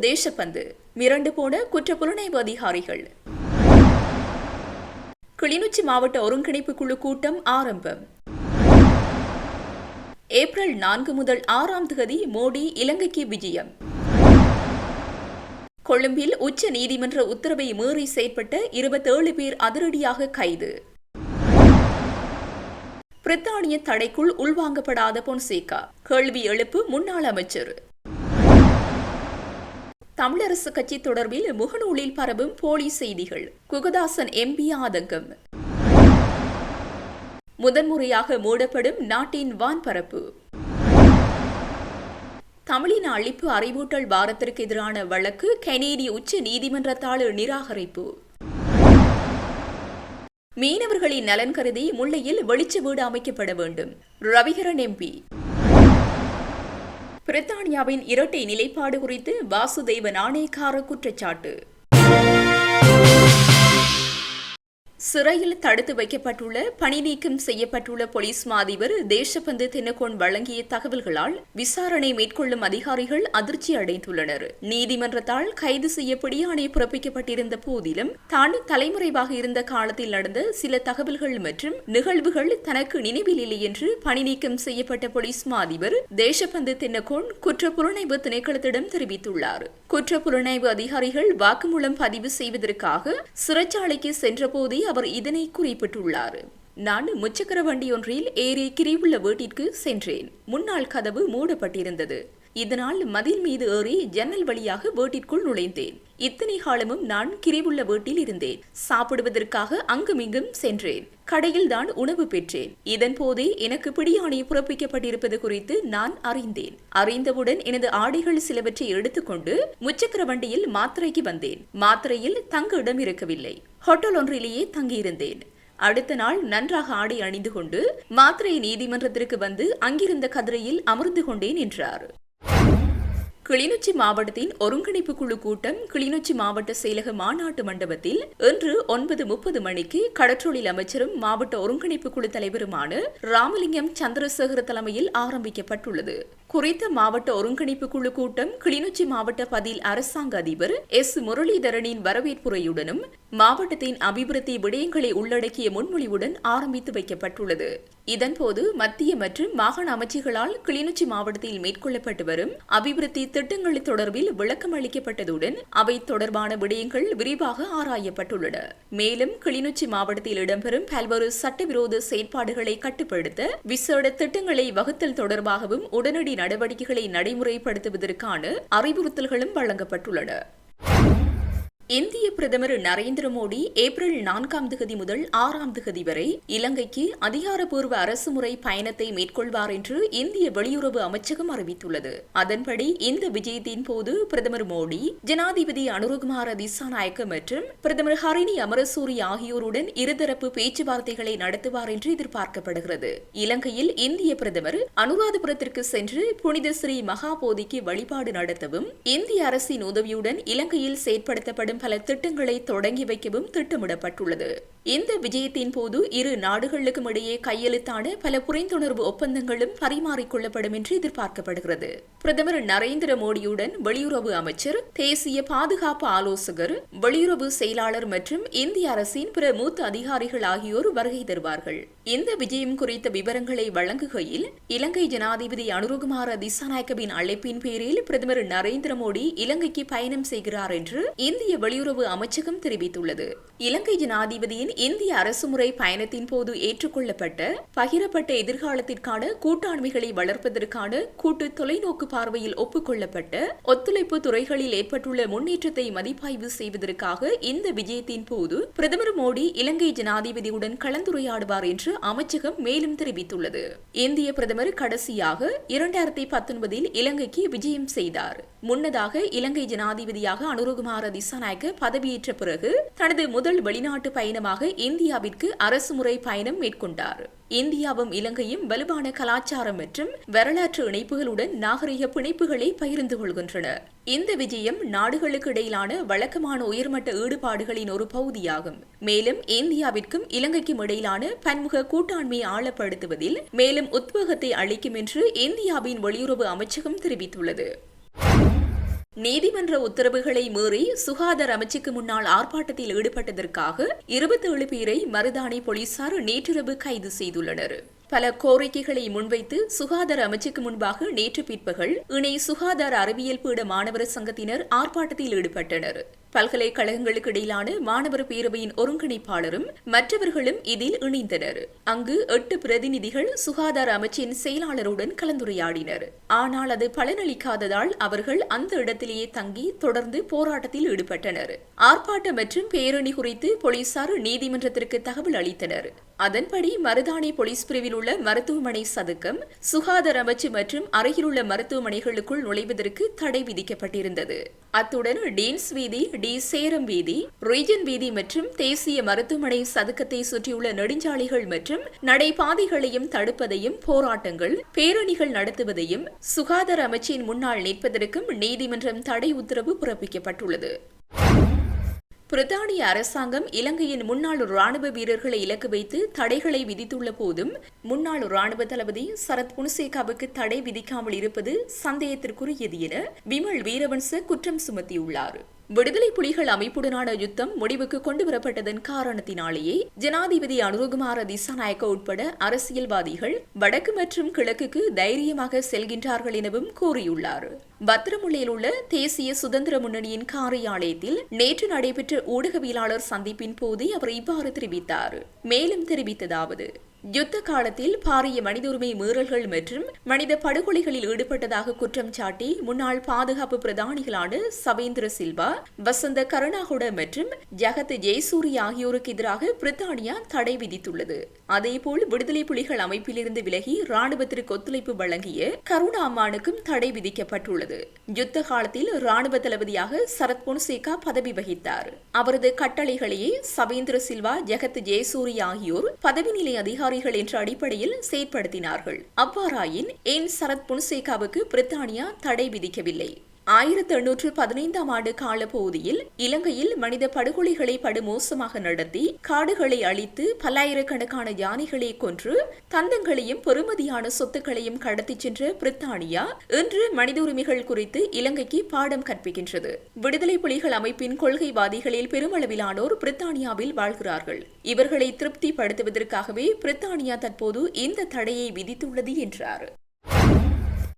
தேசப்பந்து. மிரண்டு போன குற்றப்புலனாய்வு அதிகாரிகள் கிளிநொச்சி மாவட்ட ஒருங்கிணைப்பு குழு கூட்டம் ஆரம்பம். ஏப்ரல் நான்கு முதல் ஆறாம் தேதி மோடி இலங்கைக்கு விஜயம். கொழும்பில் உச்ச நீதிமன்ற உத்தரவை மீறி செயற்பட்ட இருபத்தேழு பேர் அதிரடியாக கைது. பிரித்தானிய தடைக்குள் உள்வாங்கப்படாத பொன்சேகா. கேள்வி எழுப்பு முன்னாள் அமைச்சர். தமிழரசு கட்சி தொடர்பில் முகநூலில் பரவும் போலி செய்திகள். குகதாசன் எம்பி ஆதங்கம். முதன்முறையாக மூடப்படும் நாட்டின் வான்பரப்பு. தமிழின அழிப்பு அறிவூட்டல் வாரத்திற்கு எதிரான வழக்கு கனேடிய உச்ச நீதிமன்றத்தால் நிராகரிப்பு. மீனவர்களின் நலன் கருதி முல்லையில் வெளிச்ச வீடு அமைக்கப்பட வேண்டும். ரவிகரன் எம்பி பிரித்தானியாவின் இரட்டை நிலைப்பாடு குறித்து வாசுதேவ நாணயக்கார குற்றச்சாட்டு. சிறையில் தடுத்து வைக்கப்பட்டுள்ள பணி நீக்கம் செய்யப்பட்டுள்ள போலீஸ் மாதிபர் தேசபந்து தினகோன் வழங்கிய தகவல்களால் விசாரணை மேற்கொள்ளும் அதிகாரிகள் அதிர்ச்சி அடைந்துள்ளனர். நீதிமன்றத்தால் கைது செய்ய பிடியாணை பிறப்பிக்கப்பட்டிருந்த போதிலும் தான் தலைமுறைவாக இருந்த காலத்தில் நடந்த சில தகவல்கள் மற்றும் நிகழ்வுகள் தனக்கு நினைவில் இல்லை என்று பணி நீக்கம் செய்யப்பட்ட போலீஸ் மாதிபர் தேசபந்து தினகோன் குற்றப்புலனாய்வு திணைக்களத்திடம் தெரிவித்துள்ளார். குற்றப்புலனாய்வு அதிகாரிகள் வாக்குமூலம் பதிவு செய்வதற்காக சிறைச்சாலைக்கு சென்றபோதே அவர் இதனை குறிப்பிட்டுள்ளார். நான் முச்சக்கர வண்டி ஒன்றில் ஏறி கிரிவுள்ள வீட்டிற்கு சென்றேன். முன்னாள் கதவு மூடப்பட்டிருந்தது. இதனால் மதில் மீது ஏறி ஜன்னல் வழியாக வீட்டிற்குள் நுழைந்தேன். இத்தனை காலமும் நான் கிரிவுள்ள வீட்டில் இருந்தேன். சாப்பிடுவதற்காக அங்குமிங்கும் சென்றேன். கடையில் தான் உணவு பெற்றேன். இதன் போதே எனக்கு பிடியாணை புறப்பிக்கப்பட்டிருப்பது குறித்து நான் அறிந்தேன். அறிந்தவுடன் எனது ஆடைகள் சிலவற்றை எடுத்துக்கொண்டு முச்சக்கர வண்டியில் மாத்திரைக்கு வந்தேன். மாத்திரையில் தங்க இடம் இருக்கவில்லை. ஹோட்டல் ஒன்றிலேயே தங்கியிருந்தேன். அடுத்த நாள் நன்றாக ஆடை அணிந்து கொண்டு மாத்திரை நீதிமன்றத்திற்கு வந்து அங்கிருந்த கதிரையில் அமர்ந்து கொண்டேன் என்றார். கிளிநொச்சி மாவட்டத்தின் ஒருங்கிணைப்பு குழு கூட்டம் கிளிநொச்சி மாவட்ட செயலக மாநாட்டு மண்டபத்தில் இன்று ஒன்பது முப்பது மணிக்கு கடற்றொழில் அமைச்சரும் மாவட்ட ஒருங்கிணைப்பு குழு தலைவருமான ராமலிங்கம் சந்திரசேகர தலைமையில் ஆரம்பிக்கப்பட்டுள்ளது. குறித்த மாவட்ட ஒருங்கிணைப்பு குழு கூட்டம் கிளிநொச்சி மாவட்ட பதில் அரசாங்க அதிபர் எஸ். முரளிதரனின் வரவேற்புரையுடனும் மாவட்டத்தின் அபிவிருத்தி விடயங்களை உள்ளடக்கிய முன்மொழிவுடன் ஆரம்பித்து வைக்கப்பட்டுள்ளது. இதன்போது மத்திய மற்றும் மாகாண அமைச்சுகளால் கிளிநொச்சி மாவட்டத்தில் மேற்கொள்ளப்பட்டு வரும் அபிவிருத்தி திட்டங்கள் தொடர்பில் விளக்கம் அளிக்கப்பட்டதுடன் அவை தொடர்பான விடயங்கள் விரிவாக ஆராயப்பட்டுள்ளன. மேலும் கிளிநொச்சி மாவட்டத்தில் இடம்பெறும் பல்வேறு சட்டவிரோத செயற்பாடுகளை கட்டுப்படுத்த விசேட திட்டங்களை வகுத்தல் தொடர்பாகவும் உடனடி நடவடிக்கைகளை நடைமுறைப்படுத்துவதற்கான அறிவுறுத்தல்களும் வழங்கப்பட்டுள்ளன. இந்திய பிரதமர் நரேந்திர மோடி ஏப்ரல் நான்காம் திகதி முதல் ஆறாம் திகதி வரை இலங்கைக்கு அதிகாரப்பூர்வ அரசுமுறை பயணத்தை மேற்கொள்வார் என்று இந்திய வெளியுறவு அமைச்சகம் அறிவித்துள்ளது. அதன்படி இந்த விஜயத்தின் போது பிரதமர் மோடி ஜனாதிபதி அனுரகுமார திசாநாயக்க மற்றும் பிரதமர் ஹரிணி அமரசூரி ஆகியோருடன் இருதரப்பு பேச்சுவார்த்தைகளை நடத்துவார் என்று எதிர்பார்க்கப்படுகிறது. இலங்கையில் இந்திய பிரதமர் அனுராதபுரத்திற்கு சென்று புனித ஸ்ரீ மகாபோதிக்கு வழிபாடு நடத்தவும் இந்திய அரசின் உதவியுடன் இலங்கையில் செயற்படுத்தப்படும் பல திட்டங்களை தொடங்கி வைக்கவும் திட்டமிடப்பட்டுள்ளது. இந்த விஜயத்தின் போது இரு நாடுகளுக்கும் இடையே கையெழுத்தான பல புரிந்துணர்வு ஒப்பந்தங்களும் பரிமாறிக்கொள்ளப்படும் என்று எதிர்பார்க்கப்படுகிறது. பிரதமர் நரேந்திர மோடியுடன் வெளியுறவு அமைச்சர் தேசிய பாதுகாப்பு ஆலோசகர் வெளியுறவு செயலாளர் மற்றும் இந்திய அரசின் பிற மூத்த அதிகாரிகள் ஆகியோர் வருகை தருவார்கள். இந்த விஜயம் குறித்த விவரங்களை வழங்குகையில் இலங்கை ஜனாதிபதி அனுருகுமார திசாநாயக்கவின் அழைப்பின் பேரில் பிரதமர் நரேந்திர மோடி இலங்கைக்கு பயணம் செய்கிறார் என்று இந்திய வெளியுறவு அமைச்சகம் தெரிவித்துள்ளது. இலங்கை ஜனாதிபதியின் இந்திய அரசுமுறை பயணத்தின் போது ஏற்றுக்கொள்ளப்பட்ட பகிரப்பட்ட எதிர்காலத்திற்கான கூட்டாண்மைகளை வளர்ப்பதற்கான கூட்டு தொலைநோக்கு பார்வையில் ஒப்புக்கொள்ளப்பட்ட ஒத்துழைப்பு துறைகளில் ஏற்பட்டுள்ள முன்னேற்றத்தை மதிப்பாய்வு செய்வதற்காக இந்த விஜயத்தின் போது பிரதமர் மோடி இலங்கை ஜனாதிபதியுடன் கலந்துரையாடுவார் என்று அமைச்சகம் மேலும் தெரிவித்துள்ளது. இந்திய பிரதமர் கடைசியாக இரண்டாயிரத்தி பத்தொன்பதில் இலங்கைக்கு விஜயம் செய்தார். முன்னதாக இலங்கை ஜனாதிபதியாக அனுரகுமார திசாநாயக்க பதவியேற்ற பிறகு தனது முதல் வெளிநாட்டு பயணமாக இந்தியாவிற்கு அரசுமுறை பயணம் மேற்கொண்டார். இந்தியாவும் இலங்கையும் வலுவான கலாச்சாரம் மற்றும் வரலாற்று இணைப்புகளுடன் நாகரிக பிணைப்புகளை பகிர்ந்து கொள்கின்றன. இந்த விஜயம் நாடுகளுக்கு இடையிலான வழக்கமான உயர்மட்ட ஈடுபாடுகளின் ஒரு பகுதியாகும். மேலும் இந்தியாவிற்கும் இலங்கைக்கும் இடையிலான பன்முக கூட்டாண்மையை ஆழப்படுத்துவதில் மேலும் உத்வேகத்தை அளிக்கும் என்று இந்தியாவின் வெளியுறவு அமைச்சகம் தெரிவித்துள்ளது. நீதிமன்ற உத்தரவுகளை மீறி சுகாதார அமைச்சுக்கு முன்னால் ஆர்ப்பாட்டத்தில் ஈடுபட்டதற்காக இருபத்தேழு பேரை மருதாணி போலீசார் நேற்றிரவு கைது செய்துள்ளனர். பல கோரிக்கைகளை முன்வைத்து சுகாதார அமைச்சுக்கு முன்பாக நேற்று பிற்பகல் இணை சுகாதார அறிவியல் பீட மாணவர் சங்கத்தினர் ஆர்ப்பாட்டத்தில் ஈடுபட்டனர். பல்கலைக்கழகங்களுக்கு இடையிலான மாணவர் பேரவையின் ஒருங்கிணைப்பாளரும் மற்றவர்களும் இதில் இணைந்தனர். அங்கு எட்டு பிரதிநிதிகள் சுகாதார அமைச்சின் செயலாளருடன் கலந்துரையாடினர். ஆனால் அது பலனளிக்காததால் அவர்கள் அந்த இடத்திலேயே தங்கி தொடர்ந்து போராட்டத்தில் ஈடுபட்டனர். ஆர்ப்பாட்டம் மற்றும் பேரணி குறித்து போலீசார் நீதிமன்றத்திற்கு தகவல் அளித்தனர். அதன்படி மருதாணி போலீஸ் பிரிவில் உள்ள மருத்துவமனை சதுக்கம் சுகாதார அமைச்சு மற்றும் அருகிலுள்ள மருத்துவமனைகளுக்குள் நுழைவதற்கு தடை விதிக்கப்பட்டிருந்தது. அத்துடன் டீன்ஸ் வீதி டி சேரம் வீதி ரீஜன் வீதி மற்றும் தேசிய மருத்துவமனை சதுக்கத்தை சுற்றியுள்ள நெடுஞ்சாலைகள் மற்றும் நடைபாதைகளையும் தடுப்பதையும் போராட்டங்கள் பேரணிகள் நடத்துவதையும் சுகாதார அமைச்சின் முன்னால் நிற்பதற்கும் நீதிமன்றம் தடை உத்தரவு பிறப்பிக்கப்பட்டுள்ளது. பிரித்தானிய அரசாங்கம் இலங்கையின் முன்னாள் ராணுவ வீரர்களை இலக்கு வைத்து தடைகளை விதித்துள்ள போதும் முன்னாள் ராணுவ தளபதி சரத் புனசேகாவுக்கு தடை விதிக்காமல் இருப்பது சந்தேகத்திற்குரியது என விமல் வீரவன்ச குற்றம் சுமத்தியுள்ளார். விடுதலை புலிகள் அமைப்புடனான யுத்தம் முடிவுக்கு கொண்டுவரப்பட்டதன் காரணத்தினாலேயே ஜனாதிபதி அனுரகுமார திசாநாயக்க உட்பட அரசியல்வாதிகள் வடக்கு மற்றும் கிழக்குக்கு தைரியமாக செல்கின்றார்கள் எனவும் கூறியுள்ளார். பத்திரமுல்லையில் உள்ள தேசிய சுதந்திர முன்னணியின் காரியாலயத்தில் நேற்று நடைபெற்ற ஊடகவியலாளர் சந்திப்பின் போதே அவர் இவ்வாறு தெரிவித்தார். மேலும் தெரிவித்ததாவது யுத்த காலத்தில் பாரிய மனித உரிமை மீறல்கள் மற்றும் மனித படுகொலைகளில் ஈடுபட்டதாக குற்றம் சாட்டி முன்னாள் பாதுகாப்பு பிரதானிகளான சவேந்திர சில்வா வசந்த கருணாகுட மற்றும் ஜகத் ஜெயசூரி ஆகியோருக்கு எதிராக பிரித்தானியா தடை விதித்துள்ளது. அதேபோல் விடுதலை புலிகள் அமைப்பிலிருந்து விலகி ராணுவத்திற்கு ஒத்துழைப்பு வழங்கிய கருணா அம்மானுக்கும் தடை விதிக்கப்பட்டுள்ளது. யுத்த காலத்தில் ராணுவ தளபதியாக சரத் பொன்சேகா பதவி வகித்தார். அவரது கட்டளைகளையே சவேந்திர சில்வா ஜெகத் ஜெயசூரி ஆகியோர் பதவி நிலை அதிகாரிகள் என்ற அடிப்படையில் செயற்படுத்தினார்கள். அவ்வாறாயின் ஏன் சரத் புன்சேகாவுக்கு பிரித்தானியா தடை விதிக்கவில்லை. ஆயிரத்தி எண்ணூற்று பதினைந்தாம் ஆண்டு காலப்பகுதியில் இலங்கையில் மனித படுகொலைகளை படுமோசமாக நடத்தி காடுகளை அழித்து பல்லாயிரக்கணக்கான யானைகளை கொன்று தந்தங்களையும் பெறுமதியான சொத்துக்களையும் கடத்திச் சென்ற பிரித்தானியா இன்று மனித உரிமைகள் குறித்து இலங்கைக்கு பாடம் கற்பிக்கின்றது. விடுதலை புலிகள் அமைப்பின் கொள்கைவாதிகளில் பெருமளவிலானோர் பிரித்தானியாவில் வாழ்கிறார்கள். இவர்களை திருப்திப்படுத்துவதற்காகவே பிரித்தானியா தற்போது இந்த தடையை விதித்துள்ளது என்றார்.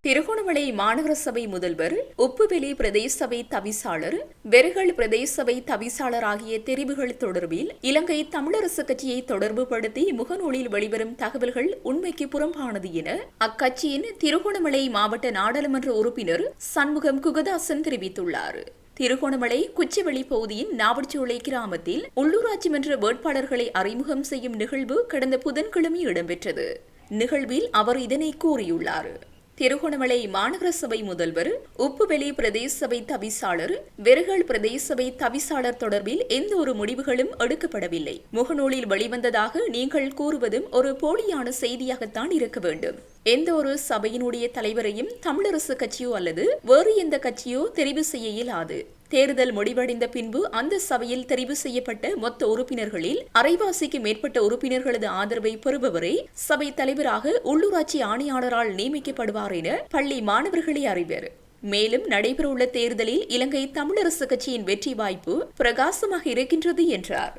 திருகோணமலை மாநகர சபை முதல்வர் உப்புவெளி பிரதேச சபை தவிசாளர் வெறுகள் பிரதேச சபை தவிசாளர் ஆகிய தெரிவுகள் தொடர்பில் இலங்கை தமிழரசு கட்சியை தொடர்புபடுத்தி முகநூலில் வெளிவரும் தகவல்கள் உண்மைக்கு புறம்பானது என அக்கட்சியின் திருகோணமலை மாவட்ட நாடாளுமன்ற உறுப்பினர் சண்முகம் குகதாசன் தெரிவித்துள்ளார். திருகோணமலை குச்சிவெளி பகுதியின் நாவட்சோலை கிராமத்தில் உள்ளூராட்சி மன்ற வேட்பாளர்களை அறிமுகம் செய்யும் நிகழ்வு கடந்த புதன்கிழமை இடம்பெற்றது. நிகழ்வில் அவர் இதனை கூறியுள்ளார். திருகோணமலை மாநகர சபை முதல்வர் உப்புவெளி பிரதேச சபை தவிசாளர் வெறுகள் பிரதேச சபை தவிசாளர் தொடர்பில் எந்த ஒரு முடிவுகளும் எடுக்கப்படவில்லை. முகநூலில் வெளிவந்ததாக நீங்கள் கூறுவதும் ஒரு போலியான செய்தியாகத்தான் இருக்க வேண்டும். எந்த ஒரு சபையினுடைய தலைவரையும் தமிழரசு கட்சியோ அல்லது வேறு எந்த கட்சியோ தெரிவு செய்ய இயலாது. தேர்தல் முடிவடைந்த பின்பு அந்த சபையில் தெரிவு செய்யப்பட்ட மொத்த உறுப்பினர்களில் அரைவாசிக்கு மேற்பட்ட உறுப்பினர்களது ஆதரவை பெறுபவரே சபை தலைவராக உள்ளூராட்சி ஆணையாளரால் நியமிக்கப்படுவார் என பள்ளி மாணவர்களே அறிவர். மேலும் நடைபெறவுள்ள தேர்தலில் இலங்கை தமிழரசு கட்சியின் வெற்றி வாய்ப்பு பிரகாசமாக இருக்கின்றது என்றார்.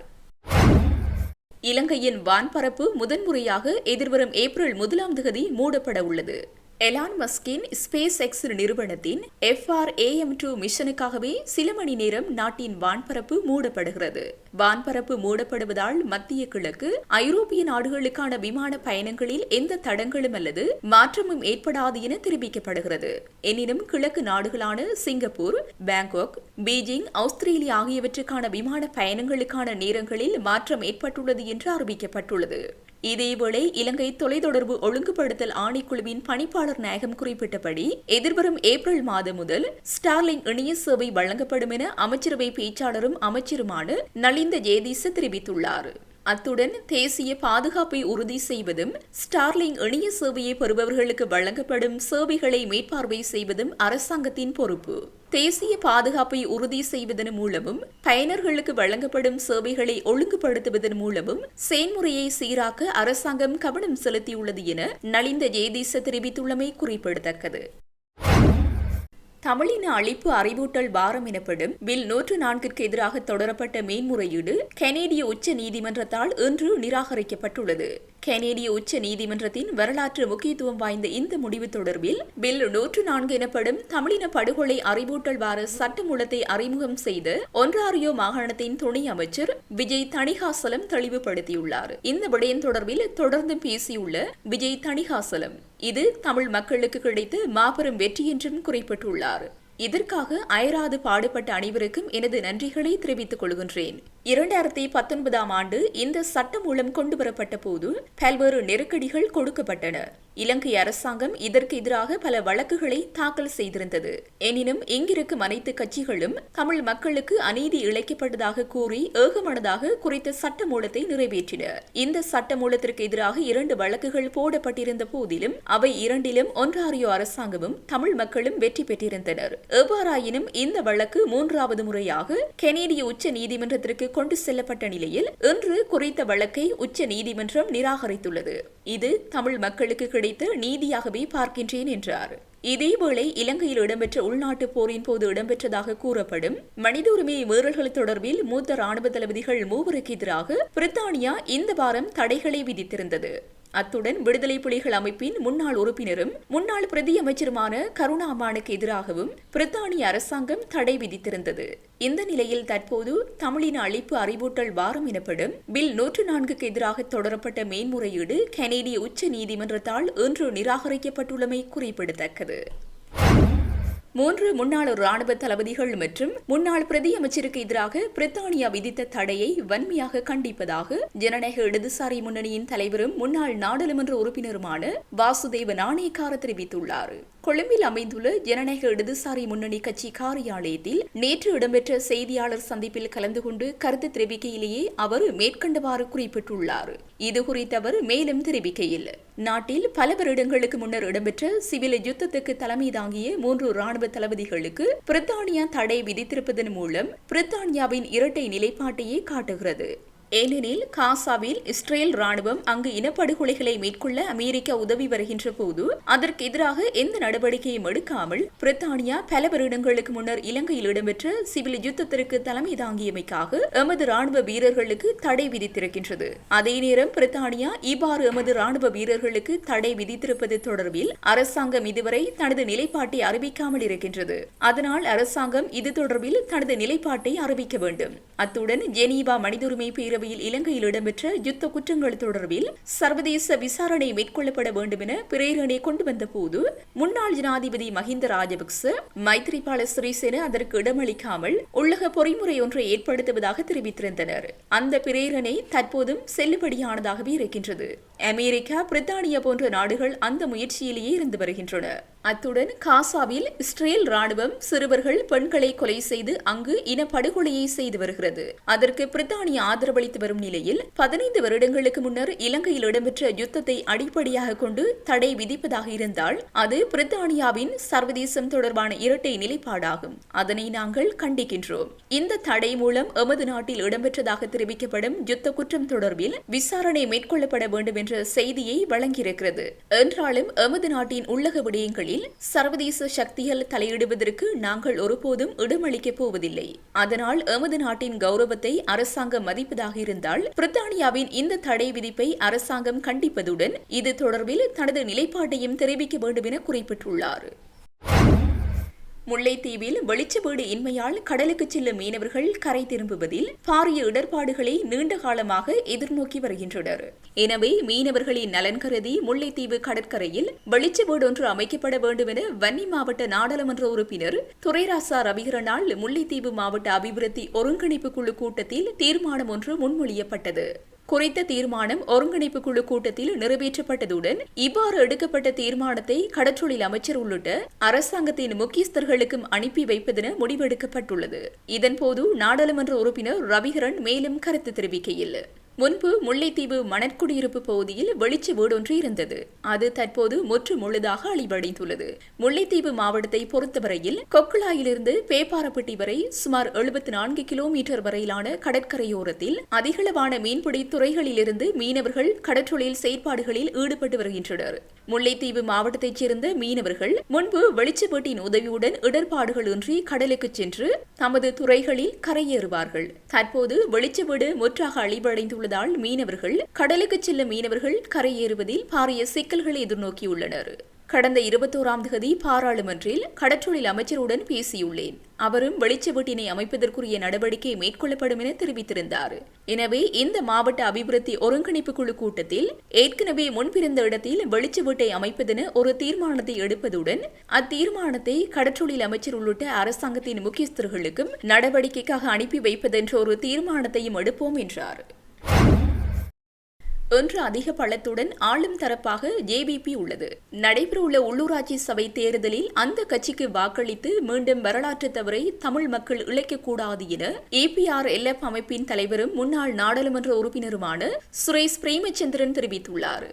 இலங்கையின் வான்பரப்பு முதன்முறையாக எதிர்வரும் ஏப்ரல் முதலாம் தேதி மூடப்பட உள்ளது. எலான் மஸ்கின் ஸ்பேஸ் எக்ஸ் நிறுவனத்தின் எஃப்ஆர்ஏஎம் டூ மிஷனுக்காகவே சில மணி நேரம் நாட்டின் வான்பரப்பு மூடப்படுகிறது. வான்பரப்பு மூடப்படுவதால் மத்திய கிழக்கு ஐரோப்பிய நாடுகளுக்கான விமான பயணங்களில் எந்த தடங்களும் அல்லது மாற்றமும் ஏற்படாது என தெரிவிக்கப்படுகிறது. எனினும் கிழக்கு நாடுகளான சிங்கப்பூர் பேங்காக் பீஜிங் ஆஸ்திரேலியா ஆகியவற்றுக்கான விமான பயணங்களுக்கான நேரங்களில் மாற்றம் ஏற்பட்டுள்ளது என்று அறிவிக்கப்பட்டுள்ளது. இதேவேளை இலங்கை தொலைத்தொடர்பு ஒழுங்குபடுத்தல் ஆணைக்குழுவின் பணிப்பாளர் நாயகம் குறிப்பிட்டபடி எதிர்வரும் ஏப்ரல் மாதம் முதல் ஸ்டார்லிங் இணைய சேவை வழங்கப்படும் என அமைச்சரவை பேச்சாளரும் அமைச்சருமான நலிந்த ஜேதீச தெரிவித்துள்ளார். அத்துடன் தேசிய பாதுகாப்பை உறுதி செய்வதும் ஸ்டார்லிங் இணைய சேவையை பெறுபவர்களுக்கு வழங்கப்படும் சேவைகளை மேற்பார்வை செய்வதும் அரசாங்கத்தின் பொறுப்பு. தேசிய பாதுகாப்பை உறுதி செய்வதன் மூலமும் பயனர்களுக்கு வழங்கப்படும் சேவைகளை ஒழுங்குபடுத்துவதன் மூலமும் செயல்முறையை சீராக்க அரசாங்கம் கவனம் செலுத்தியுள்ளது என நலிந்த ஜேதீச தெரிவித்துள்ளமை குறிப்பிடத்தக்கது. தமிழின அழிப்பு அறிவூட்டல் வாரம் எனப்படும் பில் நூற்று நான்கிற்கு எதிராக தொடரப்பட்ட மேன்முறையீடு கனேடிய உச்ச நீதிமன்றத்தால் இன்று நிராகரிக்கப்பட்டுள்ளது. கனேடிய உச்ச நீதிமன்றத்தின் வரலாற்று முக்கியத்துவம் வாய்ந்த இந்த முடிவு தொடர்பில் பில் நூற்று நான்கு எனப்படும் தமிழின படுகொலை அறிவூட்டல் வார சட்டமூலத்தை அறிமுகம் செய்த ஒன்றாரியோ மாகாணத்தின் துணை அமைச்சர் விஜய் தணிகாசலம் தெளிவுபடுத்தியுள்ளார். இந்த விடயம் தொடர்பில் தொடர்ந்து பேசியுள்ள விஜய் தணிகாசலம் இது தமிழ் மக்களுக்கு கிடைத்த மாபெரும் வெற்றி என்றும் குறிப்பிட்டுள்ளார். இதற்காக அயராது பாடுபட்ட அனைவருக்கும் எனது நன்றிகளை தெரிவித்துக் கொள்கின்றேன். இரண்டாயிரத்தி பத்தொன்பதாம் ஆண்டு இந்த சட்டம் மூலம் கொண்டுவரப்பட்ட போது பல்வேறு நெருக்கடிகள் கொடுக்கப்பட்டன. இலங்கை அரசாங்கம் இதற்கு எதிராக பல வழக்குகளை தாக்கல் செய்திருந்தது. எனினும் இங்கிருக்கும் அனைத்து கட்சிகளும் தமிழ் மக்களுக்கு அநீதி இழைக்கப்பட்டதாக கூறி ஏகமனதாக குறித்த சட்ட மூலத்தை நிறைவேற்றின. இந்த சட்ட மூலத்திற்கு எதிராக இரண்டு வழக்குகள் போடப்பட்டிருந்த போதிலும் அவை இரண்டிலும் ஒன்றாரியோ அரசாங்கமும் தமிழ் மக்களும் வெற்றி பெற்றிருந்தனர். எவ்வாறாயினும் இந்த வழக்கு மூன்றாவது முறையாக கெனேடிய உச்ச நீதிமன்றத்திற்கு கொண்டு செல்லப்பட்ட நிலையில் இன்று குறித்த வழக்கை உச்ச நீதிமன்றம் நிராகரித்துள்ளது. இது தமிழ் மக்களுக்கு கிடைத்த நீதியாகவே பார்க்கின்றேன் என்றார். இதேவேளை இலங்கையில் இடம்பெற்ற உள்நாட்டு போரின் போது இடம்பெற்றதாக கூறப்படும் மனித உரிமை மீறல்கள் தொடர்பில் மூத்த ராணுவ தளபதிகள் மூவருக்கு எதிராக பிரித்தானியா இந்த வாரம் தடைகளை விதித்திருந்தது. அத்துடன் விடுதலை புலிகள் அமைப்பின் முன்னாள் உறுப்பினரும் முன்னாள் பிரதி அமைச்சருமான கருணாமானுக்கு எதிராகவும் பிரித்தானிய அரசாங்கம் தடை விதித்திருந்தது. இந்த நிலையில் தற்போது தமிழின அழிப்பு அறிவூட்டல் வாரம் எனப்படும் பில் நூற்று நான்குக்கு எதிராக தொடரப்பட்ட மேன்முறையீடு கனேடிய உச்ச நீதிமன்றத்தால் இன்று நிராகரிக்கப்பட்டுள்ளமை குறிப்பிடத்தக்கது. மூன்று முன்னாள் ராணுவ தளபதிகள் மற்றும் முன்னாள் பிரதியமைச்சருக்கு எதிராக பிரித்தானியா விதித்த தடையை வன்மையாக கண்டிப்பதாக ஜனநாயக இடதுசாரி முன்னணியின் தலைவரும் முன்னாள் நாடாளுமன்ற உறுப்பினருமான வாசுதேவ நாணயக்கார தெரிவித்துள்ளார். கொழும்பில் அமைந்துள்ள ஜனநாயக இடதுசாரி முன்னணி கட்சி காரியாலயத்தில் நேற்று இடம்பெற்ற செய்தியாளர் சந்திப்பில் கலந்து கொண்டு கருத்து தெரிவிக்கையிலேயே அவர் மேற்கண்டவாறு குறிப்பிட்டுள்ளார். இது குறித்து அவர் மேலும் தெரிவிக்கையில் நாட்டில் பல வருடங்களுக்கு முன்னர் இடம்பெற்ற சிவில யுத்தத்துக்கு தலைமை தாங்கிய மூன்று ராணுவ தளபதிகளுக்கு பிரித்தானியா தடை விதித்திருப்பதன் மூலம் பிரித்தானியாவின் இரட்டை நிலைப்பாட்டையே காட்டுகிறது. ஏனெனில் காசாவில் இஸ்ரேல் ராணுவம் அங்கு இனப்படுகொலைகளை மேற்கொள்ள அமெரிக்கா உதவி வருகின்ற போது அதற்கு எதிராக எந்த நடவடிக்கையும் எடுக்காமல் பிரித்தானியா பல வருடங்களுக்கு முன்னர் இலங்கையில் இடம்பெற்ற சிவில் யுத்தத்திற்கு தலைமை தாங்கியமைக்காக எமது ராணுவ வீரர்களுக்கு தடை விதித்திருக்கின்றது. அதே நேரம் பிரித்தானியா இவ்வாறு எமது ராணுவ வீரர்களுக்கு தடை விதித்திருப்பது தொடர்பில் அரசாங்கம் இதுவரை தனது நிலைப்பாட்டை அறிவிக்காமல் இருக்கின்றது. அதனால் அரசாங்கம் இது தொடர்பில் தனது நிலைப்பாட்டை அறிவிக்க வேண்டும். அத்துடன் ஜெனீவா மனித உரிமை பேரவை பேரவையில் இலங்கையில் இடம்பெற்ற யுத்த குற்றங்கள் தொடர்பில் சர்வதேச விசாரணை மேற்கொள்ளப்பட வேண்டும் என பிரேரணை கொண்டு வந்த போது முன்னாள் ஜனாதிபதி மஹிந்த ராஜபக்ச மைத்ரிபால சிறிசேன அதற்கு இடமளிக்காமல் உள்ளக பொறிமுறை ஒன்றை ஏற்படுத்துவதாக தெரிவித்திருந்தனர். அந்த பிரேரணை தற்போதும் செல்லுபடியானதாகவே இருக்கின்றது. அமெரிக்கா பிரித்தானியா போன்ற நாடுகள் அந்த முயற்சியிலேயே இருந்து வருகின்றன. அத்துடன் காசாவில் இஸ்ரேல் ராணுவம் சிறுவர்கள் பெண்களை கொலை செய்து அங்கு இனப்படுகொலையை செய்து வருகிறது. அதற்கு பிரித்தானியா ஆதரவளித்து வரும் நிலையில் பதினைந்து வருடங்களுக்கு முன்னர் இலங்கையில் இடம்பெற்ற யுத்தத்தை அடிப்படையாக கொண்டு தடை விதிப்பதாக இருந்தால் அது பிரித்தானியாவின் சர்வதேசம் தொடர்பான இரட்டை நிலைப்பாடாகும். அதனை நாங்கள் கண்டிக்கின்றோம். இந்த தடை மூலம் எமது நாட்டில் இடம்பெற்றதாக தெரிவிக்கப்படும் யுத்த குற்றம் தொடர்பில் விசாரணை மேற்கொள்ளப்பட வேண்டும் என்று செய்தியை வழங்கியிருக்கிறது. என்றாலும் எமது நாட்டின் உள்ளக விடயங்களில் சர்வதேச சக்திகள் தலையிடுவதற்கு நாங்கள் ஒருபோதும் இடமளிக்கப் போவதில்லை. அதனால் எமது நாட்டின் கௌரவத்தை அரசாங்கம் மதிப்பதாக இருந்தால் பிரித்தானியாவின் இந்த தடை விதிப்பை அரசாங்கம் கண்டிப்பதுடன் இது தொடர்பில் தனது நிலைப்பாட்டையும் தெரிவிக்க வேண்டும் என குறிப்பிட்டுள்ளார். முல்லைத்தீவில் வெளிச்சவீடு இன்மையால் கடலுக்கு செல்லும் மீனவர்கள் கரை திரும்புவதில் பாரிய இடர்பாடுகளை நீண்ட காலமாக எதிர்நோக்கி வருகின்றனர். எனவே மீனவர்களின் நலன் கருதி முல்லைத்தீவு கடற்கரையில் வெளிச்சவீடு ஒன்று அமைக்கப்பட வேண்டும் என வன்னி மாவட்ட நாடாளுமன்ற உறுப்பினர் துரைராசா ரவிகரனால் முல்லைத்தீவு மாவட்ட அபிவிருத்தி ஒருங்கிணைப்பு குழு கூட்டத்தில் தீர்மானம் ஒன்று முன்மொழியப்பட்டது. குறித்த தீர்மானம் ஒருங்கிணைப்பு குழு கூட்டத்தில் நிறைவேற்றப்பட்டதுடன் இவ்வாறு எடுக்கப்பட்ட தீர்மானத்தை கடற்றொழில் அமைச்சர் உள்ளிட்ட அரசாங்கத்தின் முக்கியஸ்தர்களுக்கும் அனுப்பி வைப்பதென முடிவெடுக்கப்பட்டுள்ளது. இதன்போது நாடாளுமன்ற உறுப்பினர் ரவிகரன் மேலும் கருத்து தெரிவிக்கையில் முன்பு முல்லைத்தீவு மணற்குடியிருப்பு பகுதியில் வெளிச்ச வீடொன்று இருந்தது. அது தற்போது முற்று முழுதாக அழிவடைந்துள்ளது. முல்லைத்தீவு மாவட்டத்தை பொறுத்தவரையில் கொக்குளாயிலிருந்து பேப்பாரப்பட்டி வரை சுமார் எழுபத்தி நான்கு கிலோமீட்டர் வரையிலான கடற்கரையோரத்தில் அதிகளவான மீன்பிடி துறைகளிலிருந்து மீனவர்கள் கடற்றொழில் செயற்பாடுகளில் ஈடுபட்டு வருகின்றனர். முல்லைத்தீவு மாவட்டத்தைச் சேர்ந்த மீனவர்கள் முன்பு வெளிச்சப்பேட்டின் உதவியுடன் இடர்பாடுகள் இன்றி கடலுக்கு சென்று தமது துறைகளில் கரையேறுவார்கள். தற்போது வெளிச்சவீடு முற்றாக அழிவடைந்துள்ளதால் மீனவர்கள் கடலுக்கு செல்லும் மீனவர்கள் கரையேறுவதில் பாரிய சிக்கல்களை எதிர்நோக்கியுள்ளனர். கடந்த இருபத்தோராம் தேதி பாராளுமன்றில் கடற்றொழில் அமைச்சருடன் பேசியுள்ளேன். அவரும் வெளிச்சவீட்டினை அமைப்பதற்குரிய நடவடிக்கை மேற்கொள்ளப்படும் என தெரிவித்திருந்தார். எனவே இந்த மாவட்ட அபிவிருத்தி ஒருங்கிணைப்பு குழு கூட்டத்தில் ஏற்கனவே முன்பிருந்த இடத்தில் வெளிச்சவீட்டை அமைப்பதென ஒரு தீர்மானத்தை எடுப்பதுடன் அத்தீர்மானத்தை கடற்றொழில் அமைச்சர் உள்ளிட்ட அரசாங்கத்தின் முக்கியஸ்தர்களுக்கும் நடவடிக்கைக்காக அனுப்பி வைப்பதென்ற ஒரு தீர்மானத்தையும் எடுப்போம் என்றார். இன்று அதிக பலத்துடன் ஆளும் தரப்பாக ஜேபிபி உள்ளது. நடைபெறவுள்ள உள்ளூராட்சி சபை தேர்தலில் அந்த கட்சிக்கு வாக்களித்து மீண்டும் வரலாற்று தவறை தமிழ் மக்கள் இழைக்கக்கூடாது என ஏபிஆர் எல்எஃப் அமைப்பின் தலைவரும் முன்னாள் நாடாளுமன்ற உறுப்பினருமான சுரேஷ் பிரேமச்சந்திரன் தெரிவித்துள்ளார்.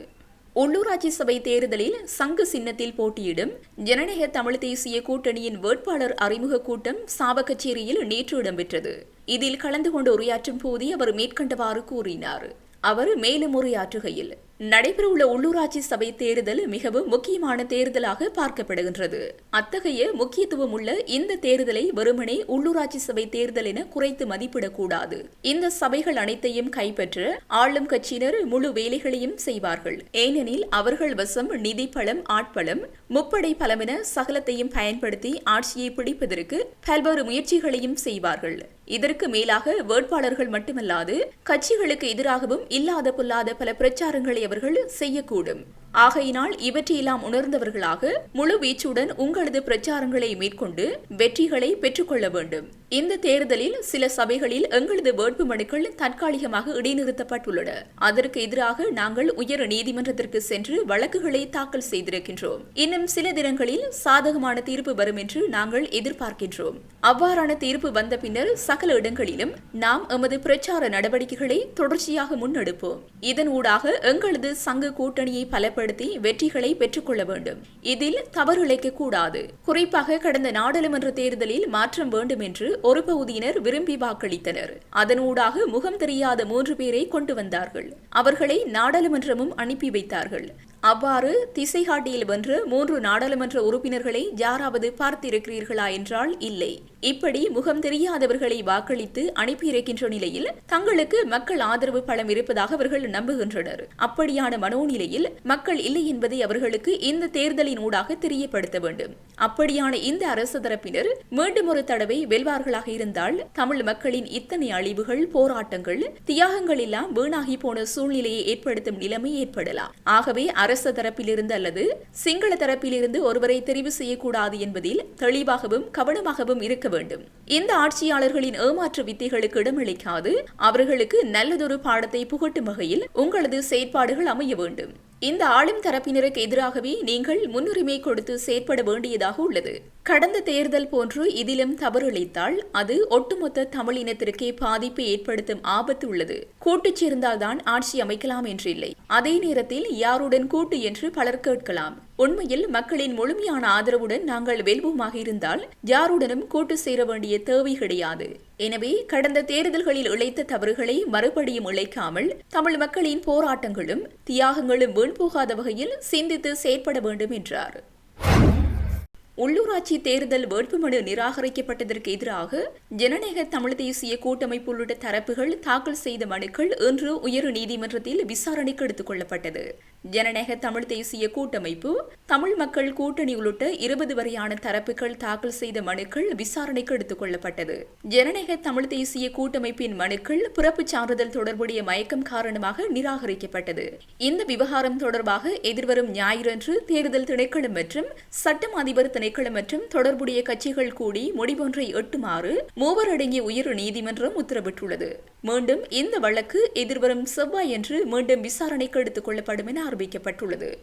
உள்ளூராட்சி சபை தேர்தலில் சங்கு சின்னத்தில் போட்டியிடும் ஜனநாயக தமிழ் தேசிய கூட்டணியின் வேட்பாளர் அறிமுக கூட்டம் சாவகச்சேரியில் நேற்று இடம்பெற்றது. இதில் கலந்து கொண்டு உரையாற்றும் போதே அவர் மேற்கண்டவாறு கூறினார். அவர் மேலும் உரையாற்றுகையில் நடைபெறவுள்ள உள்ளூராட்சி சபை தேர்தல் மிகவும் முக்கியமான தேர்தலாக பார்க்கப்படுகின்றது. அத்தகைய முக்கியத்துவம் உள்ள இந்த தேர்தலை வெறுமனே உள்ளூராட்சி சபை தேர்தல் என குறைத்து மதிப்பிடக்கூடாது. இந்த சபைகள் அனைத்தையும் கைப்பற்ற ஆளும் கட்சியினர் முழு வேலைகளையும் செய்வார்கள். ஏனெனில் அவர்கள் வசம் நிதி பலம் ஆட்பலம் முப்படை பலமென சகலத்தையும் பயன்படுத்தி ஆட்சியை பிடிப்பதற்கு பல்வேறு முயற்சிகளையும் செய்வார்கள். இதற்கு மேலாக வேட்பாளர்கள் மட்டுமல்லாது கட்சிகளுக்கு எதிராகவும் இல்லாத பொல்லாத பல பிரச்சாரங்களை கூடியவர்கள் செய்யக்கூடும். ஆகையினால் இவற்றையெல்லாம் உணர்ந்தவர்களாக முழு வீச்சுடன் உங்களது பிரச்சாரங்களை மேற்கொண்டு வெற்றிகளை பெற்றுக்கொள்ள வேண்டும். இந்த தேர்தலில் சில சபைகளில் எங்களது வேட்பு மனுக்கள் தற்காலிகமாக இடைநிறுத்தப்பட்டுள்ளன. அதற்கு எதிராக நாங்கள் உயர் நீதிமன்றத்திற்கு சென்று வழக்குகளை தாக்கல் செய்திருக்கின்றோம். இன்னும் சில தினங்களில் சாதகமான தீர்ப்பு வரும் என்று நாங்கள் எதிர்பார்க்கின்றோம். அவ்வாறான தீர்ப்பு வந்த பின்னர் சகல இடங்களிலும் நாம் எமது பிரச்சார நடவடிக்கைகளை தொடர்ச்சியாக முன்னெடுப்போம். இதன் ஊடாக எங்களது சங்க கூட்டணியை பலப்படுத்தி வெற்றிகளை பெற்றுக்கொள்ள வேண்டும். இதில் தவறுழைக்க கூடாது குறிப்பாக கடந்த நாடாளுமன்ற தேர்தலில் மாற்றம் வேண்டும் என்று ஒரு பகுதியினர் விரும்பி வாக்களித்தனர். அதனூடாக முகம் தெரியாத மூன்று பேரை கொண்டு வந்தார்கள். அவர்களை நாடாளுமன்றமும் அனுப்பி வைத்தார்கள். அவ்வாறு திசைகாட்டியில் வென்று மூன்று நாடாளுமன்ற உறுப்பினர்களை யாராவது பார்த்திருக்கிறீர்களா என்றால் இல்லை. இப்படி முகம் தெரியாதவர்களை வாக்களித்து அனுப்பியிருக்கின்ற நிலையில் தங்களுக்கு மக்கள் ஆதரவு பலம் இருப்பதாக அவர்கள் நம்புகின்றனர். அப்படியான மனோநிலையில் மக்கள் இல்லை என்பதை அவர்களுக்கு இந்த தேர்தலின் ஊடாக தெரியப்படுத்த வேண்டும். அப்படியான இந்த அரசு தரப்பினர் மீண்டும் ஒரு தடவை வெல்வார்களாக இருந்தால் தமிழ் மக்களின் இத்தனை அழிவுகள் போராட்டங்கள் தியாகங்கள் எல்லாம் வீணாகி போன சூழ்நிலையை ஏற்படுத்தும் நிலைமை ஏற்படலாம். ஆகவே அரச தரப்பிலிருந்து அல்லது சிங்கள தரப்பிலிருந்து ஒருவரை தெரிவு செய்யக்கூடாது என்பதில் தெளிவாகவும் கவனமாகவும் இருக்க வேண்டும். இந்த ஆட்சியாளர்களின் ஏமாற்று வித்தைகளுக்கு இடமளிக்காது. அவர்களுக்கு நல்லதொரு பாடத்தை புகட்டும் வகையில் உங்களது செயற்பாடுகள் அமைய வேண்டும். இந்த ஆளும் தரப்பினருக்கு எதிராகவே நீங்கள் முன்னுரிமை கொடுத்து செயற்பட வேண்டியதாக உள்ளது. கடந்த தேர்தல் போன்று இதிலும் தவறிழைத்தால் அது ஒட்டுமொத்த தமிழ் இனத்திற்கே பாதிப்பை ஏற்படுத்தும் ஆபத்து உள்ளது. கூட்டு சேர்ந்தால்தான் ஆட்சி அமைக்கலாம் என்றில்லை. அதே நேரத்தில் யாருடன் கூட்டு என்று பலர் கேட்கலாம். உண்மையில் மக்களின் முழுமையான ஆதரவுடன் நாங்கள் வெல்வோமாக இருந்தால் யாருடனும் கூட்டு சேர வேண்டிய தேவை கிடையாது. எனவே கடந்த தேர்தல்களில் இழைத்த தவறுகளை மறுபடியும் இழைக்காமல் தமிழ் மக்களின் போராட்டங்களும் தியாகங்களும் வீண் போகாத வகையில் சிந்தித்து செயற்பட வேண்டும் என்றார். உள்ளூராட்சி தேர்தல் வேட்புமனு நிராகரிக்கப்பட்டதற்கு எதிராக ஜனநாயக தமிழ் தேசிய கூட்டமைப்பு உள்ளிட்ட தரப்புகள் தாக்கல் செய்த மனுக்கள் இன்று உயர் நீதிமன்றத்தில் விசாரணைக்கு எடுத்துக் கொள்ளப்பட்டது. ஜனநாயக தமிழ் தேசிய கூட்டமைப்பு தமிழ் மக்கள் கூட்டணி உள்ளிட்ட இருபது வரையான தரப்புகள் தாக்கல் செய்த மனுக்கள் விசாரணைக்கு எடுத்துக் கொள்ளப்பட்டது. ஜனநாயக தமிழ் தேசிய கூட்டமைப்பின் மனுக்கள் பிறப்பு சான்றிதழ் தொடர்புடைய மயக்கம் காரணமாக நிராகரிக்கப்பட்டது. இந்த விவகாரம் தொடர்பாக எதிர்வரும் ஞாயிறன்று தேர்தல் திணைக்களம் மற்றும் சட்டம் அதிபர் திணைக்களம் மற்றும் தொடர்புடைய கட்சிகள் கூடி முடிவொன்றை எட்டுமாறு மூவர் அடங்கிய உயர் நீதிமன்றம் உத்தரவிட்டுள்ளது. மீண்டும் இந்த வழக்கு எதிர்வரும் செவ்வாயன்று மீண்டும் விசாரணைக்கு எடுத்துக் கொள்ளப்படும் என ஆரம்பிக்கப்பட்டுள்ளது.